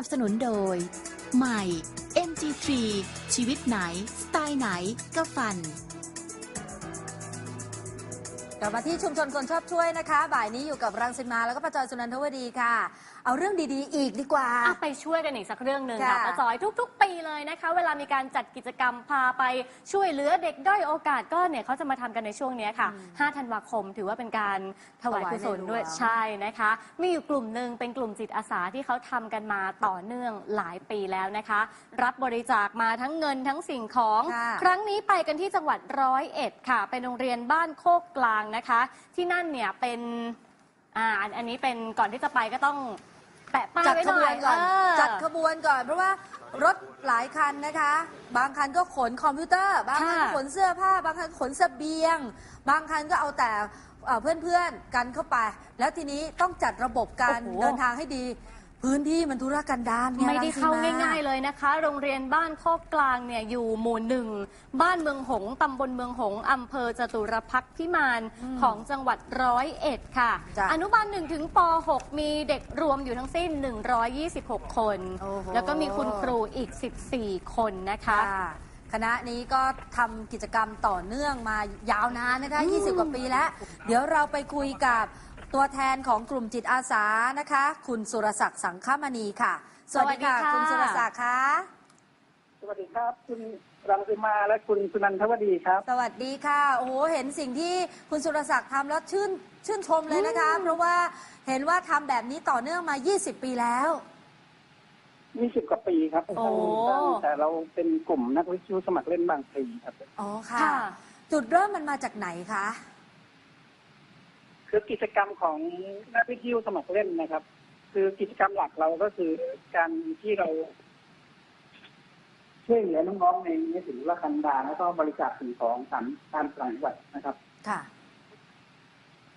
นับสนุนโดย ใหม่ MG3 ชีวิตไหน สไตล์ไหนก็ฟันกลับมาที่ชุมชนคนชอบช่วยนะคะ บ่ายนี้อยู่กับรังสิมาแล้วก็ประจอยสุนันทวดีค่ะ เอาเรื่องดีๆ อีกดีกว่า อะไปช่วยกันอีกสักเรื่องหนึ่งค่ะค่ะป้าจอยทุก ๆ ปีเลยนะคะ เวลามีการจัดกิจกรรมพาไปช่วยเหลือเด็กด้อยโอกาสก็เนี่ยเขาจะมาทำกันในช่วงเนี้ยค่ะ 5 ธันวาคมถือว่าเป็นการถวายกุศลด้วยถวายในหลวงใช่นะคะ มีอยู่กลุ่มหนึ่งเป็นกลุ่มจิตอาสาที่เขาทำกันมาต่อเนื่องหลายปีแล้วนะคะ รับบริจาคมาทั้งเงินทั้งสิ่งของ ค่ะ ครั้งนี้ไปกันที่จังหวัดร้อยเอ็ดค่ะ เป็นโรงเรียนบ้านโคกกลางนะคะ ที่นั่นเนี่ยเป็น อ่าอันอันนี้เป็นก่อนที่จะไปก็ต้อง แปะป้ายจัดไว้ขหน่บอวยนก่อนเออจัดขบวนก่อน เพราะว่ารถหลายคันนะคะ บางคันก็ขนคอมพิวเตอร์ บางคันก็ค่ะ ขนเสื้อผ้า บางคันขนเสบียง บางคันก็เอาแต่เอ่อเพื่อนๆกันเข้าไป แล้วทีนี้ต้องจัดระบบการโอ้โห เดินทางให้ดี พื้นที่มันธุรกันดารเนี่ยไม่ได้รังสิเข้ามาง่าย ๆเลยนะคะ โรงเรียนบ้านโคกกลางเนี่ยอยู่หมู่หนึ่งบ้านเมืองหงส์ตำบลเมืองหงส์อำเภอจตุรพักษ์พิมานของจังหวัดร้อยเอ็ดค่ะจ้ะอนุบาลหนึ่งถึงป .6 มีเด็กรวมอยู่ทั้งสิ้น 126 คนโอ้โหแล้วก็มีคุณครูอีก 14 คนนะคะค่ะคณะนี้ก็ทำกิจกรรมต่อเนื่องมายาวนานนะคะ 20 กว่าปีแล้ว เดี๋ยวเราไปคุยกับ ตัวแทนของกลุ่มจิตอาสานะคะ คุณสุรศักดิ์สังฆมณีค่ะ สวัสดีค่ะ สวัสดีค่ะ คุณสุรศักดิ์คะสวัสดีครับ คุณรังสิมาและคุณสุนันทวดีครับ สวัสดีค่ะ โอ้โห เห็นสิ่งที่คุณสุรศักดิ์ทำแล้วชื่นชื่นชมเลยนะคะ เพราะว่าเห็นว่าทำแบบนี้ต่อเนื่องมา 20 ปีแล้ว 20 กว่าปีครับโอ้แต่เราเป็นกลุ่มนักวิทยุสมัครเล่นบางพลีครับ อ๋อค่ะ ค่ะ จุดเริ่มมันมาจากไหนคะ คือกิจกรรมของนักวิทยุสมัครเล่นนะครับ คือกิจกรรมหลักเราก็คือการที่เราช่วยเหลือน้องๆในในถึงละคันดารแล้วก็บริจาคสิ่งของตามตามต่างจังหวัดนะครับ ค่ะ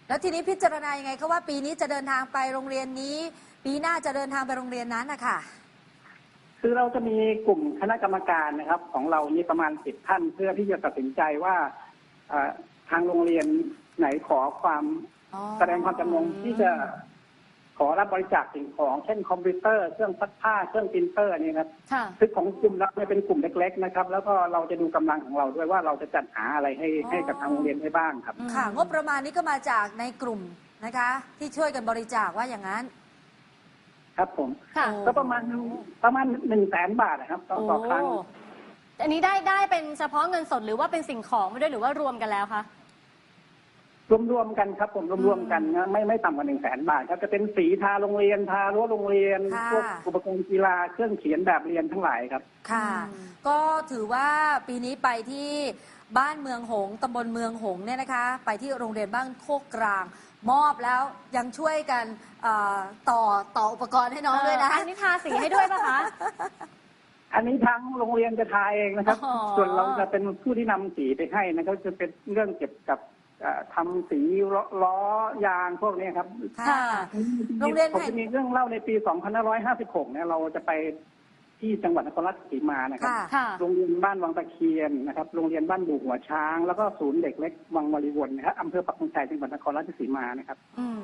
แล้วทีนี้พิจารณายังไงคะว่าปีนี้จะเดินทางไปโรงเรียนนี้ ปีหน้าจะเดินทางไปโรงเรียนนั้นนะคะคือเราจะมีกลุ่มคณะกรรมการนะครับ ของเรานี่ประมาณสิบท่านเพื่อที่จะตัดสินใจว่าเอ่อทางโรงเรียนไหนขอความอ๋อ แสดงความจำนงที่จะขอรับบริจาคสิ่งของ เช่นคอมพิวเตอร์เครื่องซักผ้าเครื่องปรินเตอร์นี่ครับค่ะคือของกลุ่มเราเนี่ยเป็นกลุ่มเล็ก ๆ นะครับ แล้วก็เราจะดูกำลังของเราด้วยว่าเราจะจัดหาอะไรให้ให้กับทางโรงเรียนได้บ้างครับอืมค่ะงบประมาณนี้ก็มาจากในกลุ่มนะคะ ที่ช่วยกันบริจาคว่าอย่างนั้น ครับผมค่ะโอ้ก็ประมาณประมาณหนึ่งแสนบาทนะครับต่อต่อครั้งโอันนี้ได้ได้เป็นเฉพาะเงินสดหรือว่าเป็นสิ่งของไม่ด้วยหรือว่ารวมกันแล้วคะ รวมๆกันครับผมรวมๆกันนะไม่ไม่ต่ำกว่าหนึ่งแสนบาทครับจะเป็นสีทาโรงเรียนทารั้วโรงเรียนค่ะ พวกอุปกรณ์กีฬาเครื่องเขียนแบบเรียนทั้งหลายครับ ค่ะ อืม ก็ถือว่าปีนี้ไปที่บ้านเมืองหงส์ตำบลเมืองหงส์เนี่ยนะคะ ไปที่โรงเรียนบ้านโคกกลาง มอบแล้วยังช่วยกันเอ่อต่อต่ออุปกรณ์ให้น้องด้วยนะ เอันนี้ทาสีให้ด้วยป่ะคะ อันนี้ทางโรงเรียนจะทายเองนะครับ อ๋อ ส่วนเราจะเป็นผู้ที่นำสีไปให้นะครับจะเป็นเรื่องเกี่ยวกับ เอ่อทำสีล้อล้อยางพวกนี้ครับค่ะ โรงเรียนผมแห่ง จะมีเรื่องเล่าในปี 2556 เนี่ยเราจะไปที่จังหวัดนครราชสีมานะครับ ค่ะ ค่ะ โรงเรียนบ้านวังตะเคียนนะครับ โรงเรียนบ้านบุกหัวช้าง แล้วก็ศูนย์เด็กเล็กวังวริวนนะครับอำเภอปักธงชัยจังหวัดนครราชสีมานะครับ อืม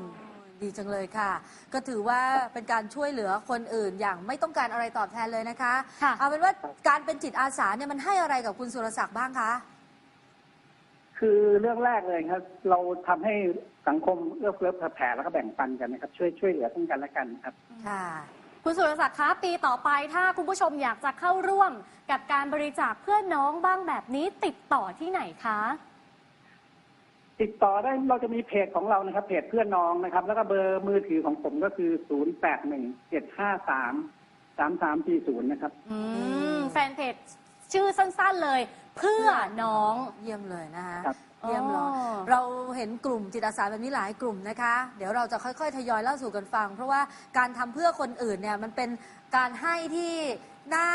ดีจังเลยค่ะ ก็ถือว่าเป็นการช่วยเหลือคนอื่นอย่างไม่ต้องการอะไรตอบแทนเลยนะคะ ค่ะ เอาเป็นว่าการเป็นจิตอาสาเนี่ยมันให้อะไรกับคุณสุรศักดิ์บ้างคะ คือเรื่องแรกเลยครับ เราทำให้สังคมเอื้อเฟื้อเผื่อแผ่แล้วก็แบ่งปันกันนะครับ ช่วยช่วยเหลือซึ่งกันและกันครับค่ะคุณสุรศักดิ์คะปีต่อไปถ้าคุณผู้ชมอยากจะเข้าร่วมกับการบริจาคเพื่อน้องบ้างแบบนี้ติดต่อที่ไหนคะติดต่อได้เราจะมีเพจของเรานะครับ เพจเพื่อนน้องนะครับ แล้วก็เบอร์มือถือของผมก็คือ0 8 1 7 5 3 3 3 4 0นะครับ อืม แฟนเพจ ชื่อสั้นๆเลย เพื่อน้อง เยี่ยมเลยนะคะ ครับ เยี่ยมเลยอ๋อเราเห็นกลุ่มจิตอาสาแบบนี้หลายกลุ่มนะคะ เดี๋ยวเราจะค่อยๆ ทยอยเล่าสู่กันฟัง เพราะว่าการทำเพื่อคนอื่นเนี่ยมันเป็นการให้ที่น่า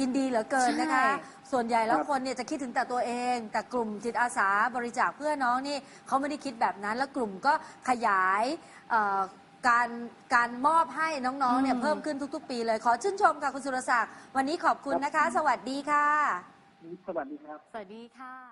ยินดีเหลือเกินนะคะ ใช่ ส่วนใหญ่แล้วครับ คนเนี่ยจะคิดถึงแต่ตัวเอง แต่กลุ่มจิตอาสาบริจาคเพื่อน้องนี่เขาไม่ได้คิดแบบนั้น แล้วกลุ่มก็ขยายเอ่อ การการมอบให้น้องๆเนี่ยอืมเพิ่มขึ้นทุก ๆ ปีเลย ขอชื่นชมค่ะคุณสุรศักดิ์วันนี้ขอบคุณนะคะ สวัสดีค่ะ สวัสดีครับ สวัสดีค่ะ